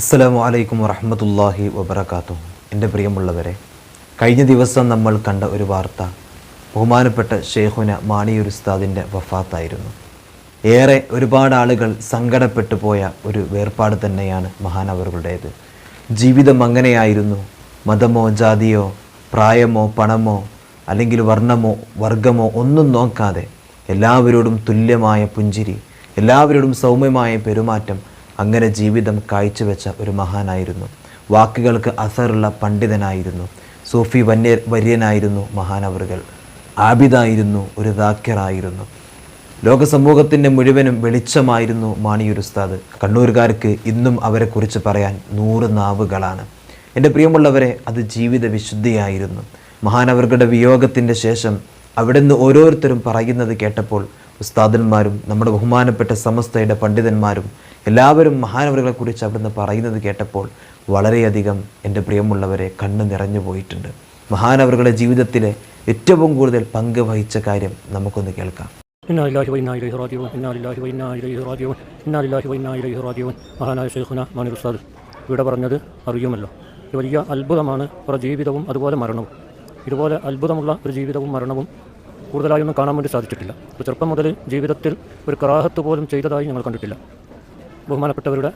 അസ്സലാമു അലൈക്കും വറഹമത്തല്ലാഹി വബർക്കാത്തു എന്റെ പ്രിയമുള്ളവരെ കഴിഞ്ഞ ദിവസം നമ്മൾ കണ്ട ഒരു വാർത്ത ബഹുമാനപ്പെട്ട ഷെയ്ഖുന മാണിയൂർ ഉസ്താദിന്റെ വഫാത്തായിരുന്നു. ഏറെ ഒരുപാട് ആളുകൾ സങ്കടപ്പെട്ടു പോയ ഒരു വേർപാട് തന്നെയാണ് മഹാനവറുകളുടേത്. ജീവിതം അങ്ങനെയായിരുന്നു. മതമോ ജാതിയോ പ്രായമോ പണമോ അല്ലെങ്കിൽ വർണമോ വർഗമോ ഒന്നും നോക്കാതെ എല്ലാവരോടും തുല്യമായ പുഞ്ചിരി എല്ലാവരോടും സൗമ്യമായ പെരുമാറ്റം അങ്ങനെ ജീവിതം കാഴ്ചവെച്ച ഒരു മഹാനായിരുന്നു. വാക്കുകൾക്ക് അസറുള്ള പണ്ഡിതനായിരുന്നു. സൂഫി വന്യ വര്യനായിരുന്നു മഹാനവറുകൾ. ആബിദായിരുന്നു ഒരു ദാക്യറായിരുന്നു ലോക സമൂഹത്തിന്റെ മുഴുവനും വെളിച്ചമായിരുന്നു മാണിയൂർ ഉസ്താദ്. കണ്ണൂരുകാർക്ക് ഇന്നും അവരെക്കുറിച്ച് പറയാൻ നൂറ് നാവുകളാണ്. എന്റെ പ്രിയമുള്ളവരെ അത് ജീവിത വിശുദ്ധിയായിരുന്നു. മഹാനവറുകളുടെ വിയോഗത്തിന്റെ ശേഷം അവിടുന്ന് ഓരോരുത്തരും പറയുന്നത് കേട്ടപ്പോൾ ഉസ്താദന്മാരും നമ്മുടെ ബഹുമാനപ്പെട്ട സമസ്തയുടെ പണ്ഡിതന്മാരും എല്ലാവരും മഹാനവറുകളെക്കുറിച്ച് അവിടുന്ന് പറയുന്നത് കേട്ടപ്പോൾ വളരെയധികം എന്റെ പ്രിയമുള്ളവരെ കണ്ണു നിറഞ്ഞു പോയിട്ടുണ്ട്. മഹാനവരുടെ ജീവിതത്തിലെ ഏറ്റവും കൂടുതൽ പങ്ക് വഹിച്ച കാര്യം നമുക്കൊന്ന് കേൾക്കാം. ഇവിടെ പറഞ്ഞത് അറിയുമല്ലോ. വലിയ അത്ഭുതമാണ് അവരുടെ ജീവിതവും അതുപോലെ മരണവും. ഇതുപോലെ അത്ഭുതമുള്ള ഒരു ജീവിതവും മരണവും കൂടുതലായൊന്നും കാണാൻ വേണ്ടി സാധിച്ചിട്ടില്ല. ചെറുപ്പം മുതൽ ജീവിതത്തിൽ ഒരു കറാഹത്ത് പോലും ചെയ്തതായി ഞങ്ങൾ കണ്ടിട്ടില്ല. ബഹുമാനപ്പെട്ടവരുടെ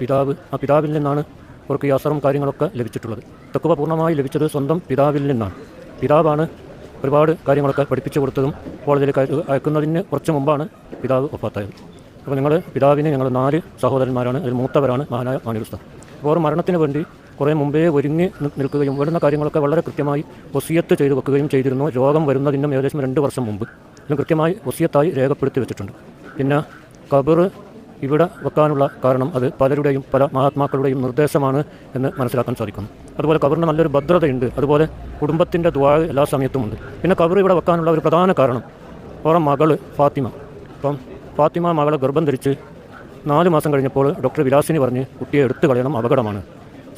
പിതാവ് ആ പിതാവിൽ നിന്നാണ് അവർക്ക് ഈ അസറും കാര്യങ്ങളൊക്കെ ലഭിച്ചിട്ടുള്ളത്. തക്കുവ പൂർണമായി ലഭിച്ചത് സ്വന്തം പിതാവിൽ നിന്നാണ്. പിതാവാണ് ഒരുപാട് കാര്യങ്ങളൊക്കെ പഠിപ്പിച്ചു കൊടുത്തതും കോളേജിൽ അയ- അയക്കുന്നതിന് കുറച്ച് മുമ്പാണ് പിതാവ് ഒപ്പാത്തായത്. അപ്പോൾ ഞങ്ങൾ പിതാവിന് ഞങ്ങൾ നാല് സഹോദരന്മാരാണ് അതിൽ മൂത്തവരാണ് മഹാനായ മാനിരുസ്ത അപ്പോൾ അവർ മരണത്തിന് വേണ്ടി കുറേ മുമ്പേ ഒരുങ്ങി നിൽക്കുകയും വരുന്ന കാര്യങ്ങളൊക്കെ വളരെ കൃത്യമായി ഒസിയത്ത് ചെയ്തു വെക്കുകയും ചെയ്തിരുന്നു. രോഗം വരുന്നതിനും ഏകദേശം രണ്ട് വർഷം മുമ്പ്. അതിന് കൃത്യമായി ഒസിയത്തായി രേഖപ്പെടുത്തി വെച്ചിട്ടുണ്ട്. പിന്നെ കബറ് ഇവിടെ വെക്കാനുള്ള കാരണം അത് പലരുടെയും പല മഹാത്മാക്കളുടെയും നിർദ്ദേശമാണ് എന്ന് മനസ്സിലാക്കാൻ സാധിക്കുന്നു. അതുപോലെ കവറിന് നല്ലൊരു ഭദ്രതയുണ്ട്. അതുപോലെ കുടുംബത്തിന്റെ ദ്വാ എല്ലാ സമയത്തും ഉണ്ട്. പിന്നെ കവർ ഇവിടെ വെക്കാനുള്ള ഒരു പ്രധാന കാരണം ഓരോ മകൾ ഫാത്തിമ. അപ്പം ഫാത്തിമ മകളെ ഗർഭം ധരിച്ച് നാല് മാസം കഴിഞ്ഞപ്പോൾ ഡോക്ടർ വിലാസിനി പറഞ്ഞ് കുട്ടിയെ എടുത്തു കളയണം അപകടമാണ്.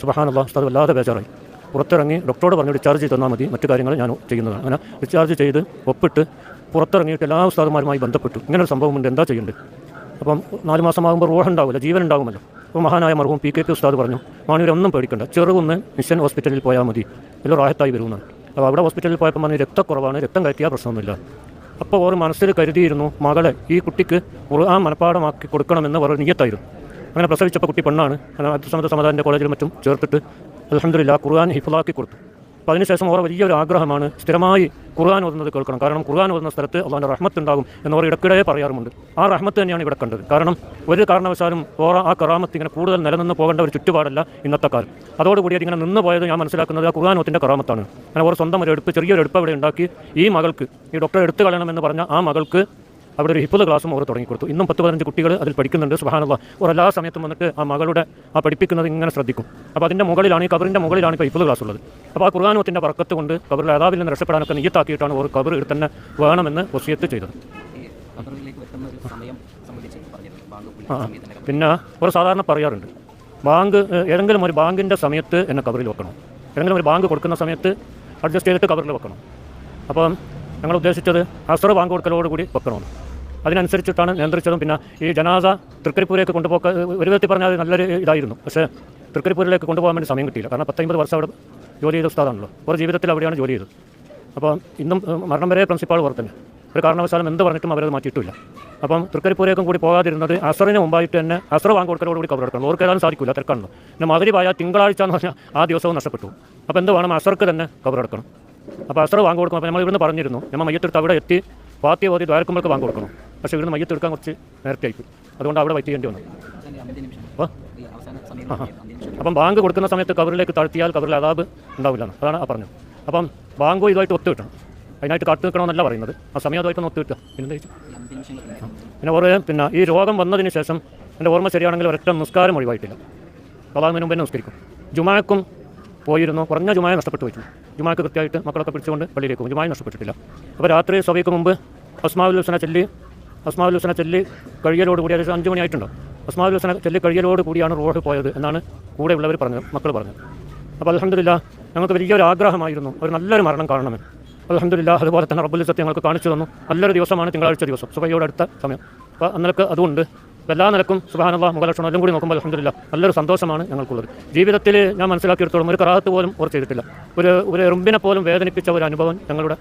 സുബഹാനുള്ള അത് വല്ലാതെ ബേജാറായി. പുറത്തിറങ്ങി ഡോക്ടറോട് പറഞ്ഞ് ഡിസ്ചാർജ് ചെയ്ത് തന്നാൽ മതി. മറ്റു കാര്യങ്ങൾ ഞാൻ ചെയ്യുന്നതാണ്. അങ്ങനെ ഡിസ്ചാർജ് ചെയ്ത് ഒപ്പിട്ട് പുറത്തിറങ്ങിയിട്ട് എല്ലാ ഉസ്താദുമാരുമായി ബന്ധപ്പെട്ടു. ഇങ്ങനൊരു സംഭവമുണ്ട്. എന്താ ചെയ്യേണ്ടത്? അപ്പം നാല് മാസമാകുമ്പോൾ റൂഹ ഉണ്ടാവില്ല ജീവൻ ഉണ്ടാകുമല്ലോ അപ്പോൾ മഹാനായ മർഹൂം പി കെ പി ഉസ്താദ് പറഞ്ഞു മാണൂർ ഒന്നും പേടിക്കണ്ട ചെറുകുന്ന് മിഷൻ ഹോസ്പിറ്റലിൽ പോയാൽ മതി എല്ലാം റാഹത്തായി വരുമെന്ന് അപ്പോൾ അവിടെ ഹോസ്പിറ്റലിൽ പോയപ്പോൾ പറഞ്ഞു രക്തക്കുറവാണ് രക്തം കയറ്റിയാൽ പ്രശ്നമൊന്നുമില്ല. അപ്പോൾ ഓർ മനസ്സിൽ കരുതിയിരുന്നു മകളെ ഈ കുട്ടിക്ക് ആ മനപ്പാടമാക്കി കൊടുക്കണമെന്ന് വളരെ നീയത്തായിരുന്നു. അങ്ങനെ പ്രസവിച്ചപ്പോൾ കുട്ടി പെണ്ണാണ്. അങ്ങനെ സമയത്ത് സമാധാനന്റെ കോളേജിൽ മറ്റും ചേർത്തിട്ട് അലഹമില്ല ഖുർആൻ ഹിഫലാക്കി കൊടുത്തു. അപ്പോൾ അതിനുശേഷം ഓരോ വലിയൊരു ആഗ്രഹമാണ് സ്ഥിരമായി ഖുർആൻ ഓതുന്നത് കേൾക്കണം. കാരണം ഖുർആൻ ഓതുന്ന സ്ഥലത്ത് അള്ളാന്റെ റഹ്മത്ത് ഉണ്ടാകും എന്നവർ ഇടയ്ക്കിടെ പറയാറുമുണ്ട്. ആ റഹ്മത്ത് തന്നെയാണ് ഇവിടെ കണ്ടത്. കാരണം ഒരു കാരണവശാലും ഓറ ആ കറാമത്ത് ഇങ്ങനെ കൂടുതൽ നിലനിന്ന് പോകേണ്ട ഒരു ചുറ്റുപാടല്ല ഇന്നത്തെ കാലം. അതോടുകൂടി അതിങ്ങനെ നിന്ന് പോയത് ഞാൻ മനസ്സിലാക്കുന്നത് ആ ഖുർആാനത്തിന്റെ കറാമത്താണ്. അങ്ങനെ ഓർ സ്വന്തം ഒരു എടുപ്പ് ചെറിയൊരു എടുപ്പ് ഇവിടെ ഉണ്ടാക്കി ഈ മകൾക്ക് ഈ ഡോക്ടറെ എടുത്തു കളയണമെന്ന് പറഞ്ഞ ആ മകൾക്ക് അവിടെ ഒരു ഹിപ്പുള്ള ക്ലാസ്സും അവർ തുടങ്ങിക്കൊടുത്തു ഇന്നും പത്ത് പതിനഞ്ച് കുട്ടികൾ അതിൽ പഠിക്കുന്നുണ്ട് സുഹാനുള്ള അവർ എല്ലാ സമയത്തും വന്നിട്ട് ആ മകളുടെ ആ പഠിപ്പിക്കുന്നത് ഇങ്ങനെ ശ്രദ്ധിക്കും. അപ്പോൾ അതിന്റെ മുകളിലാണ് ഈ കബറിന്റെ മുകളിലാണ് ഇപ്പോൾ ഹിപ്പുള്ള ക്ലാസ് ഉള്ളത് അപ്പോൾ ആ ഖുർആാനത്തിന്റെ പറക്കത്ത് കൊണ്ട് കബറിൽ അതാവിൽ നിന്ന് രക്ഷപ്പെടാനൊക്കെ നീയത്താക്കിയിട്ടാണ് ഒരു കബർ തന്നെ വേണമെന്ന് വസിയത്ത് ചെയ്തത്. പിന്നെ ഒരു സാധാരണ പറയാറുണ്ട് ബാങ്ക് ഏതെങ്കിലും ഒരു ബാങ്കിന്റെ സമയത്ത് എന്നെ കവറിൽ വെക്കണം. ഏതെങ്കിലും ഒരു ബാങ്ക് കൊടുക്കുന്ന സമയത്ത് അഡ്ജസ്റ്റ് ചെയ്തിട്ട് കവറിൽ വെക്കണം. അപ്പം ഞങ്ങൾ ഉദ്ദേശിച്ചത് അസർ ബാങ്ക് കൊടുക്കലോടുകൂടി വെക്കണമെന്ന് അതിനനുസരിച്ചിട്ടാണ് നിയന്ത്രിച്ചതും. പിന്നെ ഈ ജനാസ തൃക്കരിപ്പൂരേക്ക് കൊണ്ടുപോക്ക ഒരു വിധത്തിൽ പറഞ്ഞാൽ നല്ലൊരു ഇതായിരുന്നു. പക്ഷേ തൃക്കരിപ്പൂരിലേക്ക് കൊണ്ടുപോകാൻ വേണ്ടി സമയം കിട്ടിയില്ല. കാരണം പത്തൊമ്പത് വർഷം അവിടെ ജോലി ചെയ്ത ഉസ്താദാണല്ലോ. ഒരു ജീവിതത്തിൽ അവിടെയാണ് ജോലി ചെയ്തത്. അപ്പോൾ ഇന്നും മരണം വരെ പ്രിൻസിപ്പാൾ പുറത്ത് ഒരു കാരണവശാലും എന്ത് പറഞ്ഞിട്ടും അവരത് മാറ്റിയിട്ടില്ല. അപ്പം തൃക്കരിപ്പൂരേക്കും കൂടി പോകാതിരുന്നത് അസറിന് മുമ്പായിട്ട് തന്നെ അസർ വാങ്ങി കൊടുക്കലോടുകൂടി കവറെടുക്കണം ഓർക്കേതാനും സാധിക്കില്ല തിരക്കാണല്ലോ. പിന്നെ മധുരി പോയാൽ തിങ്കളാഴ്ച എന്ന് പറഞ്ഞാൽ ആ ദിവസവും നഷ്ടപ്പെട്ടു. അപ്പോൾ എന്ത് വേണം? അസർക്ക് തന്നെ കവറെടുക്കണം അപ്പോൾ അസർ വാങ്ങി കൊടുക്കണം. അപ്പോൾ നമ്മൾ ഇവിടുന്ന് പറഞ്ഞിരുന്നു. നമ്മൾ മയ്യത്തെടുത്ത് അവിടെ എത്തി പാത്തി ഓതി ദ്വാരക്കുമ്പോൾക്ക് വാങ്ങി കൊടുക്കണം. പക്ഷേ ഇവിടുന്ന് മയ്യത്തെടുക്കാൻ കുറച്ച് നേരത്തെ ആയിപ്പോയി അതുകൊണ്ട് അവിടെ വെയിറ്റ് ചെയ്യേണ്ടി വന്നു. അപ്പോൾ അപ്പം ബാങ്ക് കൊടുക്കുന്ന സമയത്ത് കവറിലേക്ക് താഴ്ത്തിയാൽ കവറിൽ അതാബ് ഉണ്ടാവില്ല. അതാണ് ആ പറഞ്ഞത്. അപ്പം ബാങ്കോ ഇതുമായിട്ട് ഒത്തു കിട്ടണം. അതിനായിട്ട് കാത്തു നിൽക്കണമെന്നല്ല പറയുന്നത്. ആ സമയം അതുമായിട്ട് ഒത്തു കിട്ടുക. പിന്നെ പിന്നെ ഓരോ പിന്നെ ഈ രോഗം വന്നതിന് ശേഷം എന്റെ ഓർമ്മ ശരിയാണെങ്കിൽ ഒരൊറ്റ നിസ്കാരം ഒഴിവായിട്ടില്ല. അതാകുന്നതിന് മുമ്പ് തന്നെ നിസ്കരിക്കും. ജുമാക്കും പോയിരുന്നു. കുറഞ്ഞ ജുമായ നഷ്ടപ്പെട്ടു പോയിട്ടുണ്ട്. ജുമാക്ക് കൃത്യമായിട്ട് മക്കളൊക്കെ പിടിച്ചുകൊണ്ട് പള്ളിയിലേക്ക് പോകും. ജുമായി നഷ്ടപ്പെട്ടിട്ടില്ല. അപ്പോൾ രാത്രി സഭയ്ക്ക് മുമ്പ് അസ്മാവുൽ ഹുസന ചെല്ലി അസ്മാവുൽ ഹുസന ചെല്ലി കഴിയലോട് കൂടി ഏകദേശം അഞ്ച് മണിയായിട്ടുണ്ടോ? അസ്മാവുൽ ഹുസന ചെല്ലി കഴിയലോട് കൂടിയാണ് റോഡ് പോയത് എന്നാണ് കൂടെയുള്ളവർ പറഞ്ഞത് മക്കൾ പറഞ്ഞത്. അപ്പോൾ അലഹമില്ല ഞങ്ങൾക്ക് വലിയൊരു ആഗ്രഹമായിരുന്നു ഒരു നല്ലൊരു മരണം കാണണമെന്ന്. അലഹമില്ല അതുപോലെ തന്നെ റബ്ബുൽ സത്യം ഞങ്ങൾക്ക് കാണിച്ചു തന്നു. നല്ലൊരു ദിവസമാണ് തിങ്കളാഴ്ച ദിവസം സുബയോടടുത്ത സമയം. അപ്പോൾ അന്നലൊക്കെ അതുകൊണ്ട് എല്ലാ നിലക്കും സുബാനുള്ള മുഖലക്ഷണം എല്ലാം കൂടി നോക്കുമ്പോൾ അലഹമില്ല നല്ലൊരു സന്തോഷമാണ് ഞങ്ങൾക്കുള്ളത്. ജീവിതത്തിൽ ഞാൻ മനസ്സിലാക്കിയെടുത്തോളം ഒരു കറാഹത്ത് പോലും ഓർ ചെയ്തിട്ടില്ല. ഒരു ഒരു എറുമ്പിനെ പോലും വേദനിപ്പിച്ച ഒരു അനുഭവം ഞങ്ങളുടെ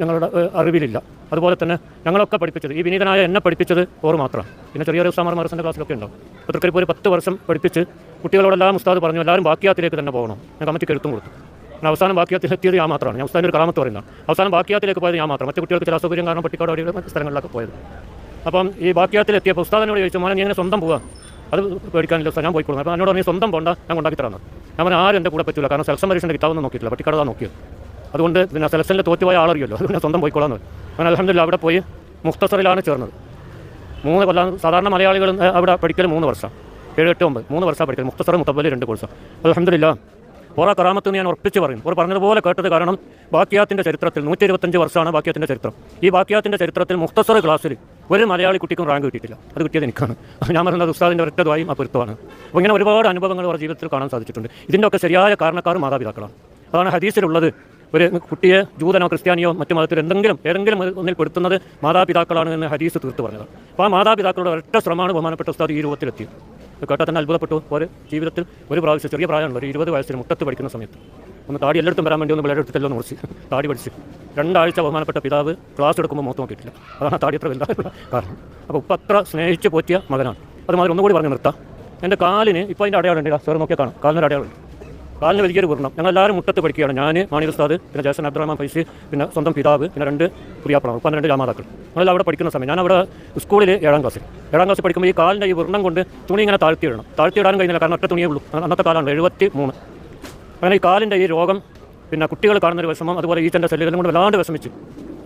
ഞങ്ങളുടെ അറിവിലില്ല. അതുപോലെ തന്നെ ഞങ്ങളൊക്കെ പഠിപ്പിച്ചത് ഈ വിനീതനായ എന്നെ പഠിപ്പിച്ചത് ഓർ മാത്രമാണ് പിന്നെ ചെറിയ ചെറിയ ഉസ്താമാർ മറസിന്റെ ക്ലാസ്സിലൊക്കെ ഉണ്ടാവും. അപ്പോൾ ഒരു പത്ത് വർഷം പഠിപ്പിച്ച് കുട്ടികളോടെല്ലാം ഉസ്താദ് പറഞ്ഞു എല്ലാവരും ബാക്കിയാത്തിലേക്ക് തന്നെ പോകണം. ഞാൻ കമ്മിറ്റിക്ക് എഴുത്തും കൊടുത്തു. ഞാൻ അവസാനം ബാക്കിയാത്തിൽ എത്തിയത് ഞാൻ മാത്രമാണ്. ഞാൻ ഉസ്താദിന്റെ ഒരു കറാമത്ത് പറയുന്നതാണ്. അവസാനം ബാക്കിയാത്തിലേക്ക് പോയത് ഞാൻ മാത്രം. മറ്റു കുട്ടികൾക്ക് ചില അസൗകര്യം കാരണം പട്ടിക്കാട് മറ്റ് സ്ഥലങ്ങളിലൊക്കെ പോയത്. അപ്പം ഈ ബാക്കിയാത്തിൽ എത്തിയപ്പോൾ ഉസ്താദിനോട് ചോദിച്ചു മോനെ നീ എങ്ങനെ സ്വന്തം പോവാ. അത് പേടിക്കാനില്ല ഞാൻ ഞാൻ പോയിക്കൊള്ളും അപ്പോൾ എന്നോട് നീ സ്വന്തം പോണ്ട ഞാൻ കൊണ്ടാക്കി തരാമെന്ന് ഞാൻ പറഞ്ഞു ആരും എന്റെ കൂടെ പറ്റില്ല കാരണം സെലക്ഷൻ പരീക്ഷന്റെ കിട്ടാവുന്ന നോക്കിയിട്ടില്ല പട്ടിക്കടതാ നോക്കിയത് അതുകൊണ്ട് പിന്നെ സെലക്ഷനിൽ തോറ്റുപോയ ആളറിയല്ലോ അതുകൊണ്ട് സ്വന്തം പോയിക്കോളാന്ന് പറഞ്ഞു. അങ്ങനെ അലഹമില്ല അവിടെ പോയി മുഖ്തസറിലാണ് ചേർന്നത്. മൂന്ന് കൊല്ലം സാധാരണ മലയാളികൾ അവിടെ പഠിക്കൽ മൂന്ന് വർഷം ഏഴ് എട്ട് ഒമ്പത് മൂന്ന് വർഷം പഠിക്കൽ മുഖ്തസർ മുത്തബൽ രണ്ട് കോഴ്സാണ് അലഹമില്ല ഓരോ കറാമത്ത് ഞാൻ ഉറപ്പിച്ച് പറയും. ഓർ പറഞ്ഞതുപോലെ കേട്ടത് കാരണം ബാക്കിയാത്തിന്റെ ചരിത്രത്തിൽ നൂറ്റി ഇരുപത്തഞ്ച് വർഷമാണ് ബാക്കിയാത്തിന്റെ ചരിത്രം. ഈ ബാക്കിയാത്തിന്റെ ചരിത്രത്തിൽ മുഖ്തസർ ക്ലാസ്സിൽ ഒരു മലയാളി കുട്ടിക്കും റാങ്ക് കിട്ടിയിട്ടില്ല. അത് കിട്ടിയത് എനിക്കാണ്. ഞാൻ പറയുന്നത് ഉസ്താദിന്റെ ഒറ്റതുമായും ആ പൊരുത്തമാണ്. അപ്പോൾ ഇങ്ങനെ ഒരുപാട് അനുഭവങ്ങൾ അവരുടെ ജീവിതത്തിൽ കാണാൻ സാധിച്ചിട്ടുണ്ട്. ഇതിന്റെയൊക്കെ ശരിയായ കാരണക്കാർ മാതാപിതാക്കളാണ്. അതാണ് ഹദീസിലുള്ളത്. ഒരു കുട്ടിയെ ജൂതനോ ക്രിസ്ത്യാനിയോ മറ്റു മതത്തിൽ എന്തെങ്കിലും ഏതെങ്കിലും ഒന്നിൽ പെടുത്തുന്നത് മാതാപിതാക്കളാണ് എന്ന് ഹരീസ് തീർത്ത് പറഞ്ഞത്. അപ്പോൾ ആ മാതാപിതാക്കളുടെ ഒരൊറ്റ ശ്രമമാണ് ബഹുമാനപ്പെട്ട ഉസ്താദ് ഈ രൂപത്തിലെത്തി കേട്ടാൽ തന്നെ അത്ഭുതപ്പെട്ടു. ഒരു ജീവിതത്തിൽ ഒരു പ്രാവശ്യം ചെറിയ പ്രായമുള്ള ഒരു ഇരുപത് വയസ്സിൽ മുട്ടത്ത് പഠിക്കുന്ന സമയത്ത്. ഒന്ന് താടി എല്ലായിടത്തും വരാൻ വേണ്ടി ഒന്ന് പിള്ളേരുടെ എന്ന് മുറിച്ച് താടി പഠിച്ച്. രണ്ടാഴ്ച ബഹുമാനപ്പെട്ട പിതാവ് ക്ലാസ് എടുക്കുമ്പോൾ മുഖത്ത് നോക്കിയിട്ടില്ല. അതാണ് താടി അത്ര വലുതായിട്ടുള്ള കാരണം. അപ്പോൾ ഉപ്പ അത്ര സ്നേഹിച്ച് പോറ്റിയ മകനാണ്. അതുമാതിരി ഒന്നുകൂടി പറഞ്ഞ് നിർത്താം. എന്റെ കാലിന് ഇപ്പോൾ അതിന്റെ അടയാളം ഉണ്ട്. സാർ നോക്കിയാൽ കാണാം. കാലിനൊരു അടയാളം കാലിന് വലിയൊരു പൂർണം ഞങ്ങൾ എല്ലാവരും മുട്ടത്ത് പഠിക്കുകയാണ്. ഞാൻ മാണി ഉസ്താദ് പിന്നെ ജയസൻ അബ്ദുറഹ്മാൻ ഫൈസി പിന്നെ സ്വന്തം പിതാവ് പിന്നെ രണ്ട് പ്രിയാപ്പണം പന്ത്രണ്ട് രണ്ട് ജാമാതാക്കൾ. ഞങ്ങളെല്ലാം അവിടെ പഠിക്കുന്ന സമയം. ഞാൻ അവിടെ സ്കൂളിൽ ഏഴാം ക്ലാസ്സിൽ ഏഴാം ക്ലാസ്സിൽ പഠിക്കുമ്പോൾ ഈ കാലിന്റെ ഈ വൃണ്ണം കൊണ്ട് തുണി ഇങ്ങനെ താഴ്ത്തിയിടണം. താഴ്ത്തിയിടാനും കഴിഞ്ഞില്ല കാരണം ഒറ്റ തുണിയേ ഉള്ളൂ. അന്നത്തെ കാലമാണ് എഴുപത്തി മൂന്ന് അങ്ങനെ ഈ കാലിന്റെ ഈ രോഗം പിന്നെ കുട്ടികൾ കാണുന്നൊരു വിഷമം അതുപോലെ ഈച്ചന്റെ ശല്യം കൊണ്ട് വല്ലാണ്ട് വിഷമിച്ച്.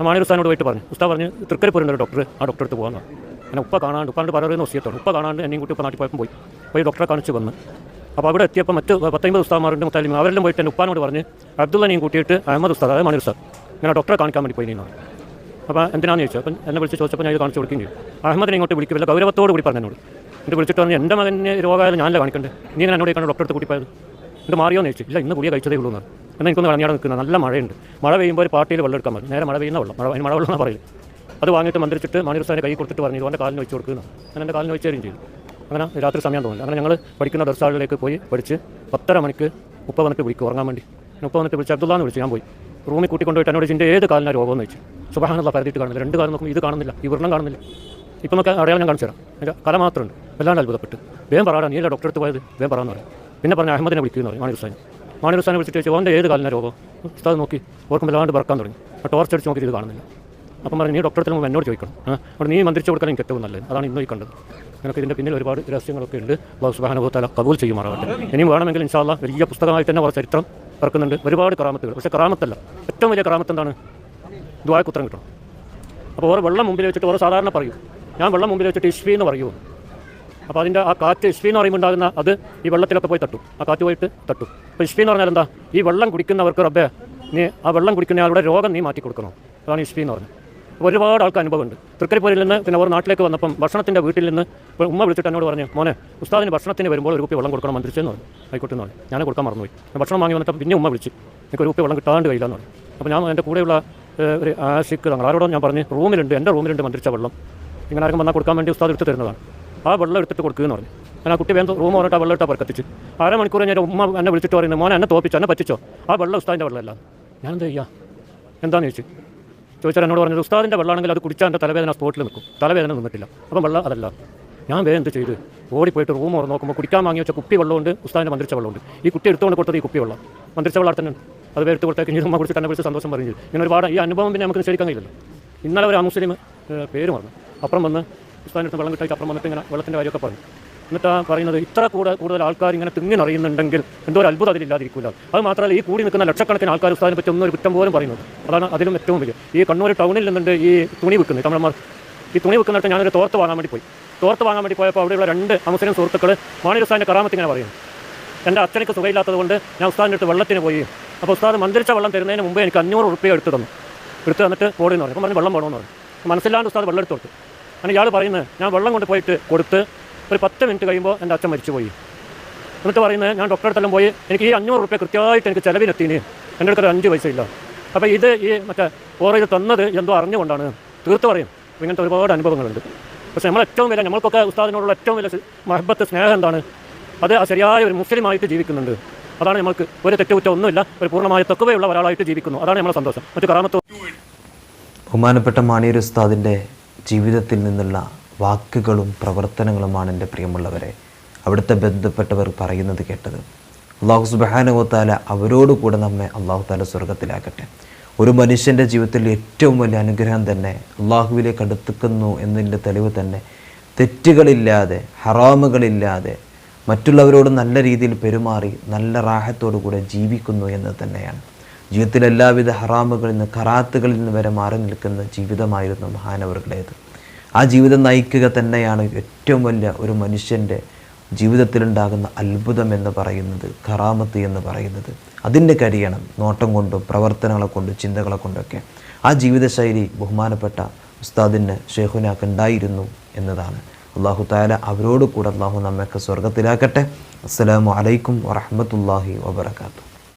മാണി ഉസ്താനോട് പോയിട്ട് പറഞ്ഞു ഉസ്താ പറഞ്ഞു തൃക്കരിപ്പൂരുണ്ട് ഒരു ഡോക്ടർ ആ ഡോക്ടർ അടുത്ത് പോകാമെന്ന് അങ്ങനെ ഉപ്പ കാണാണ്ട് ഉപ്പാണ്ട് പറയുന്ന ഒസിയത്തോട് ഉപ്പ കാണാണ്ട് എന്നെയും കൂട്ടി ഉപ്പ നാട്ടിൽ പോയപ്പോൾ പോയി. പോയി ഡോക്ടറെ കാണിച്ച് വന്ന് അപ്പോൾ അവിടെ എത്തിയപ്പോൾ മറ്റ് പത്തൊമ്പത് ഉസ്താമാരുണ്ട് മുത്താലിമ അവരെല്ലാം പോയിട്ട് എന്റെ ഉപ്പാനോട് പറഞ്ഞ് അബ്ദുള്ളനെയും കൂട്ടിയിട്ട് അഹമ്മദ് ഉസ്താദ് അതായത് മണി ഉസ്താദ്. ഇങ്ങനെ ഡോക്ടറെ കാണിക്കാൻ വേണ്ടി പോയി നിന്നാണ് അപ്പോൾ എന്തിനാന്ന് ചോദിച്ചു? അപ്പം എന്നെ വിളിച്ച് ചോദിച്ചപ്പോൾ ഞാൻ ഇത് കാണിച്ചു കൊടുക്കുകയും ചെയ്യും അഹമ്മദിനെ ഇങ്ങോട്ട് വിളിക്കും വല്ല ഗൗരവത്തോട് കൂടി പറഞ്ഞു എന്നോട്. എന്നിട്ട് വിളിച്ചിട്ട് പറഞ്ഞു എന്റെ മകന് രോഗമായാലും ഞാനല്ല കാണിക്കണ്ടേ? നീ ഞാൻ എന്നോട് കണ്ട് ഡോക്ടറെ അടുത്ത് കൂട്ടിപ്പോയത്? എന്നിട്ട് മാറിയോന്ന് ചോദിച്ചു. ഇല്ല ഇന്ന് കൂടിയ കഴിച്ചതേ ഉള്ളൂ എന്നാണ്. എന്നാൽ എനിക്കൊന്ന് കളഞ്ഞാടെ നിൽക്കുന്നത് നല്ല മഴയുണ്ട്. മഴ പെയ്യുമ്പോൾ ഒരു പാർട്ടിയിൽ വെള്ളം എടുക്കാൻ പറ്റും നേരെ മഴ പെയ്യുന്ന വെള്ളം. മഴ മഴ വെള്ളം പറയുന്നത് അത് വാങ്ങിയിട്ട് മന്ത്രിച്ചിട്ട് സാറിന് കൈ കൊടുത്തിട്ട് പറഞ്ഞു ഇതുകൊണ്ട് കാലിന് വെച്ച് കൊടുക്കുന്നു ഞാൻ എന്റെ കാലിന് വെച്ച് ചെയ്തു. അങ്ങനെ രാത്രി സമയം തോന്നില്ല. അങ്ങനെ ഞങ്ങൾ പഠിക്കുന്ന ദർശാളിലേക്ക് പോയി പഠിച്ച് പത്തര മണിക്ക് ഉപ്പ വന്നിട്ട് വിളിക്കും ഉറങ്ങാൻ വേണ്ടി. ഉപ്പ വന്നിട്ട് വിളിച്ച് അബ്ദുള്ളാന്ന് വിളിച്ച് ഞാൻ പോയി. റൂമിൽ കൂട്ടിക്കൊണ്ടുപോയിട്ട് എന്നോട് ഇതിന്റെ ഏത് രോഗം എന്ന് വെച്ചു സുബാനുള്ള പരതിയിട്ട് കാണുന്നില്ല. രണ്ട് കാലം നോക്കുമ്പോൾ ഇത് കാണുന്നില്ല. ഈ വൃണ്ണം കാണുന്നില്ല. ഇപ്പം നമുക്ക് അറിയാൻ ഞാൻ കാണിച്ചു തരാം എന്റെ കല മാത്രമുണ്ട് വല്ലാണ്ട് അത്ഭുതപ്പെട്ട്. വേം പറയാം നീ ഡോക്ടറെ അടുത്ത് പോയത്? വേം പറയാൻ പറയാം. പിന്നെ പറഞ്ഞ അഹമ്മദിനെ വിളിക്കുന്നു പറയും മാണി ഹുസാനെ മാണി ഹുസാനെ വിളിച്ചിട്ട് ചോദിച്ചു ഓന്റെ ഏത് കാലിനാ രോഗം? ഉസ്താദ് നോക്കി ഓർക്കും വല്ലാണ്ട് പറക്കാൻ തുടങ്ങി. ആ ടോർച്ച് അടിച്ച് നോക്കി ഇത് കാണുന്നില്ല. അപ്പം പറഞ്ഞു നീ ഡോക്ടറെ മുമ്പ് എന്നോട് ചോദിക്കണം. അവിടെ നീ മന്ത്രിച്ചു കൊടുക്കാൻ എനിക്ക് ഏറ്റവും നല്ലത്. അതാണ് ഇന്ന് കണ്ടത്. എനിക്ക് ഇതിന്റെ പിന്നിൽ ഒരുപാട് രഹസ്യങ്ങളൊക്കെ ഉണ്ട്. അള്ളാഹു സുബാനുഭവത്താല കബൂൽ ചെയ്യുമാറാവട്ടെ ഇനിയും വേണമെങ്കിൽ ഇൻഷാല്ല വലിയ പുസ്തകമായി തന്നെ കുറച്ച് ചരിത്രം ഇറക്കുന്നുണ്ട്. ഒരുപാട് കറാമത്തുകൾ. പക്ഷേ കറാമത്തല്ല. ഏറ്റവും വലിയ കറാമത്ത് എന്താണ് ദ്വായക്കുത്രം കിട്ടണം. അപ്പോൾ ഓരോ വെള്ളം മുമ്പിൽ വെച്ചിട്ട് ഓരോ സാധാരണ പറയും. ഞാൻ വെള്ളം മുമ്പിൽ വെച്ചിട്ട് ഇഷ്വി എന്ന് പറയൂ. അപ്പോൾ അതിന്റെ ആ കാറ്റ് ഇഷ്വി എന്ന് പറയുമ്പോൾ ഉണ്ടാകുന്ന അത് ഈ വെള്ളത്തിലൊക്കെ പോയി തട്ടു. ആ കാറ്റ് പോയിട്ട് തട്ടു. അപ്പോൾ ഇഷ്വി എന്ന് പറഞ്ഞാൽ എന്താ? ഈ വെള്ളം കുടിക്കുന്നവർക്ക് റബ്ബേ നീ ആ വെള്ളം കുടിക്കുന്ന ആളുടെ രോഗം നീ മാറ്റി കൊടുക്കണം അതാണ് ഇഷ്വി എന്ന് പറഞ്ഞത്. ഒരുപാട് ആൾക്ക് അനുഭവമുണ്ട്. തൃക്കരിപ്പൂരിൽ നിന്ന് പിന്നെ അവർ നാട്ടിലേക്ക് വന്നപ്പം ഭക്ഷണത്തിന്റെ വീട്ടിൽ നിന്ന് ഉമ്മ വിളിച്ചിട്ട് എന്നോട് പറഞ്ഞു മോനെ ഉസ്താദിന് ഭക്ഷണത്തിന് വരുമ്പോൾ ഒരു കുപ്പി വെള്ളം കൊടുക്കണം മന്ത്രിച്ചെന്ന് പറഞ്ഞു. ആയിക്കോട്ടെ എന്ന് പറഞ്ഞു. ഞാൻ കൊടുക്കാൻ മറന്നുപോയി. ഭക്ഷണം വാങ്ങി വന്നിട്ട് പിന്നെ ഉമ്മ വിളിച്ച് എനിക്ക് ഒരു കുപ്പി വെള്ളം കിട്ടാണ്ട് കഴിയില്ലെന്ന് പറഞ്ഞു. അപ്പോൾ ഞാൻ എന്റെ കൂടെയുള്ള ഒരു ആശിക്ക് തങ്ങൾ ആരോടും ഞാൻ പറഞ്ഞു റൂമിലുണ്ട് എന്റെ റൂമിലുണ്ട് മന്ത്രിച്ച വെള്ളം. ഇങ്ങനെ ആർക്കും വന്നാൽ കൊടുക്കാൻ വേണ്ടി ഉസ്താദ് എടുത്ത് തരുന്നതാണ്. ആ വെള്ളം എടുത്തിട്ട് കൊടുക്കുകയെന്ന് പറഞ്ഞു. ഞാൻ ആ കുട്ടി വേണ്ട റൂം പറഞ്ഞിട്ട് ആ വെള്ളം ഇട്ടാൽ പറക്കത്തിച്ച്. അരമണിക്കൂർ ഞാൻ ഉമ്മ എന്നെ വിളിച്ചിട്ട് പറയുന്നത് മോനെ എന്നെ തോപ്പിച്ചോ എന്നെ പറ്റിച്ചോ? ആ വെള്ളം ഉസ്താദിന്റെ വെള്ളമല്ല. ഞാൻ എന്താ ചെയ്യുക എന്താണെന്ന് ചോദിച്ചു. ചോദിച്ചാൽ എന്നോട് പറഞ്ഞത് ഉസ്താദിന്റെ വെള്ളമാണെങ്കിൽ അത് കുടിച്ചാൽ എന്റെ തലവേദന സ്പോട്ടിൽ നിൽക്കും. തലവേദന നിന്നിട്ടില്ല. അപ്പം വെള്ളം അതല്ല. ഞാൻ വേറെ എന്ത് ചെയ്ത്? ഓടിപ്പോയിട്ട് റൂം ഓർന്ന് നോക്കുമ്പോൾ കുടിക്കാൻ വാങ്ങി വെച്ച കുപ്പി വെള്ളമുണ്ട് ഉസ്താദിന്റെ മന്ത്രിച്ച വെള്ളമുണ്ട്. ഈ കുട്ടി എടുത്തുകൊണ്ട് കൊടുത്തത് ഈ കുപ്പി വെള്ളം. മന്ത്രിച്ച വെള്ളം അത് എടുത്ത് കൊടുത്തേക്ക് ഇനി ഉമ്മ കുറിച്ച് തന്നെ സന്തോഷം പറഞ്ഞു ഇങ്ങനെ ഒരുപാട് ഈ അനുഭവം പിന്നെ നമുക്ക് നിശ്ചയിക്കാൻ കഴിയില്ലല്ലോ. ഇന്നലെ ഒരു മുസ്ലിം പേര് പറഞ്ഞു അപ്പുറം വന്ന് ഉസ്താദിന്റെ വെള്ളം കിട്ടാൻ അപ്പുറം വന്നിട്ട് ഇങ്ങനെ വെള്ളത്തിന്റെ കാര്യമൊക്കെ പറഞ്ഞു. എന്നിട്ട് പറയുന്നത്? ഇത്ര കൂടെ കൂടുതൽ ആൾക്കാർ ഇങ്ങനെ തിങ്ങി അറിയുന്നുണ്ടെങ്കിൽ എന്തോ ഒരു അത്ഭുതം അതിലില്ലാതിരിക്കില്ല അത് മാത്രമല്ല ഈ കൂടി നിൽക്കുന്ന ലക്ഷക്കണക്കിന് ആൾക്കാർ ഉസ്താദിനെ പറ്റി ഒന്നും ഒരു കുറ്റം പോലും പറയുന്നത് അതാണ് അതിലും ഏറ്റവും വലിയ. ഈ കണ്ണൂർ ടൗണിൽ നിന്നുണ്ട് ഈ തുണി വിൽക്കുന്നത് തമിഴന്മാർ. ഈ തുണി വിൽക്കുന്നിടത്ത് ഞാനൊരു തോർത്ത് വാങ്ങാൻ വേണ്ടി പോയി. തോർത്ത് വാങ്ങാൻ വേണ്ടി പോയപ്പോൾ അവിടെയുള്ള രണ്ട് അമുസ്ലിം സുഹൃത്തുക്കൾ മാണി ഉസ്താദിന്റെ കറാമത്ത് ഇങ്ങനെ പറയുന്നു. എന്റെ അച്ഛനക്ക് സുഖമില്ലാത്തത് കൊണ്ട് ഞാൻ ഉസ്താദിന്റെ അടുത്ത് വെള്ളത്തിന് പോയി. അപ്പോൾ ഉസ്താദ് മന്ത്രിച്ച വെള്ളം തരുന്നതിന് മുമ്പേ എനിക്ക് അഞ്ഞൂറ് റുപ്യ എടുത്തു തന്നു. എടുത്ത് തന്നിട്ട് പോടിയെന്ന് പറഞ്ഞു. അപ്പം പറഞ്ഞു വെള്ളം വേണമെന്ന് പറഞ്ഞു. മനസ്സിലാണ്ട് ഉസ്താദ് വെള്ളം എടുത്ത് കൊടുത്തു. അങ്ങനെ ഇയാൾ പറയുന്നത് ഞാൻ വെള്ളം കൊണ്ട് പോയിട്ട് കൊടുത്ത് ഒരു പത്ത് മിനിറ്റ് കഴിയുമ്പോൾ എന്റെ അച്ഛൻ മരിച്ചുപോയി. എന്നിട്ട് പറയുന്നത് ഞാൻ ഡോക്ടറെ അടുത്തെല്ലാം പോയി എനിക്ക് ഈ അഞ്ഞൂറ് റുപ്യ കൃത്യമായിട്ട് എനിക്ക് ചിലവിനെത്തിന് എന്റെ അടുത്തൊരു അഞ്ച് പൈസ ഇല്ല അപ്പോൾ ഇത് ഈ മറ്റേ ഓറയിൽ തന്നത് എന്തോ അറിഞ്ഞുകൊണ്ടാണ്. തീർത്ത് പറയും. ഇങ്ങനത്തെ ഒരുപാട് അനുഭവങ്ങളുണ്ട്. പക്ഷേ നമ്മൾ ഏറ്റവും വലിയ നമ്മൾക്കൊക്കെ ഉസ്താദിനോടുള്ള ഏറ്റവും വലിയ മഹബത്ത് സ്നേഹം എന്താണ്? അത് ശരിയായ ഒരു മുസ്ലിമായിട്ട് ജീവിക്കുന്നുണ്ട്. അതാണ് നമ്മൾക്ക് ഒരു തെറ്റുകുറ്റം ഒന്നുമില്ല ഒരു പൂർണമായ തെക്കുവയുള്ള ഒരാളായിട്ട് ജീവിക്കുന്നു. അതാണ് നമ്മളെ സന്തോഷം. മറ്റു കറാമത്തോ ബഹുമാനപ്പെട്ട മാണിയൂർ ഉസ്താദിന്റെ ജീവിതത്തിൽ നിന്നുള്ള വാക്കുകളും പ്രവർത്തനങ്ങളുമാണ് എന്റെ പ്രിയമുള്ളവരെ. അവിടുത്തെ ബന്ധപ്പെട്ടവർ പറയുന്നത് കേട്ടത്. അള്ളാഹു സുബാനുവത്താല അവരോട് കൂടെ നമ്മെ അള്ളാഹു താല സ്വർഗത്തിലാക്കട്ടെ ഒരു മനുഷ്യന്റെ ജീവിതത്തിൽ ഏറ്റവും വലിയ അനുഗ്രഹം തന്നെ അള്ളാഹുവിലേക്ക് അടുത്തുക്കുന്നു എന്നതിന്റെ തെളിവ് തന്നെ തെറ്റുകളില്ലാതെ ഹറാമുകളില്ലാതെ മറ്റുള്ളവരോട് നല്ല രീതിയിൽ പെരുമാറി നല്ല റാഹത്തോടു കൂടെ ജീവിക്കുന്നു എന്ന് തന്നെയാണ്. ജീവിതത്തിൽ എല്ലാവിധ ഹറാമുകളിൽ നിന്ന് കറാത്തുകളിൽ നിന്ന് വരെ മാറി നിൽക്കുന്ന ജീവിതമായിരുന്നു മഹാനവറുകളേത്. ആ ജീവിതം നയിക്കുക തന്നെയാണ് ഏറ്റവും വലിയ ഒരു മനുഷ്യന്റെ ജീവിതത്തിലുണ്ടാകുന്ന അത്ഭുതം എന്ന് പറയുന്നത് കറാമത്ത് എന്ന് പറയുന്നത്. അതിന്റെ കരിയണം നോട്ടം കൊണ്ടും പ്രവർത്തനങ്ങളെ കൊണ്ടും ചിന്തകളെ കൊണ്ടൊക്കെ ആ ജീവിതശൈലി ബഹുമാനപ്പെട്ട ഉസ്താദിന് ഷെയ്ഖുനാക്ക് ഉണ്ടായിരുന്നു എന്നതാണ്. അള്ളാഹു താല അവരോട് കൂടെ അള്ളാഹു നമ്മയൊക്കെ സ്വർഗത്തിലാക്കട്ടെ അസ്സലാമു അലൈക്കും വറഹമത്തല്ലാഹി വബർക്കാത്തു